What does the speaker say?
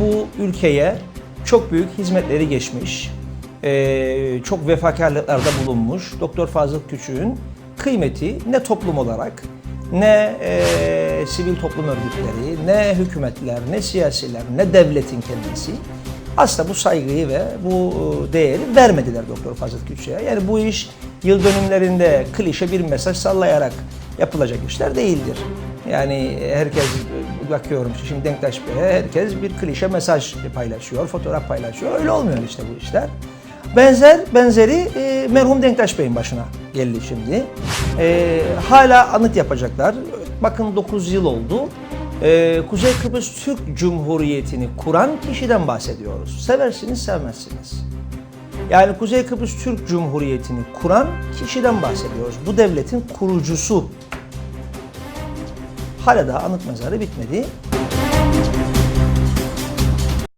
Bu ülkeye çok büyük hizmetleri geçmiş, eee, çok vefakarlıklarda bulunmuş Doktor Fazıl Küçük'ün kıymeti ne toplum olarak ne eee, sivil toplum örgütleri, ne hükümetler, ne siyasiler, ne devletin kendisi aslında bu saygıyı ve bu e, değeri vermediler Doktor Fazıl Küçük'e. Yani bu iş yıl dönümlerinde klişe bir mesaj sallayarak yapılacak işler değildir. Yani herkes e, bakıyorum şimdi Denktaş Bey'e herkes bir klişe mesaj paylaşıyor, fotoğraf paylaşıyor. Öyle olmuyor işte bu işler. Benzer benzeri e, merhum Denktaş Bey'in başına geldi şimdi. E, hala anıt yapacaklar. Bakın 9 yıl oldu. Ee, Kuzey Kıbrıs Türk Cumhuriyeti'ni kuran kişiden bahsediyoruz. Seversiniz, sevmezsiniz. Yani Kuzey Kıbrıs Türk Cumhuriyeti'ni kuran kişiden bahsediyoruz. Bu devletin kurucusu. Hala daha anıt mezarı bitmedi.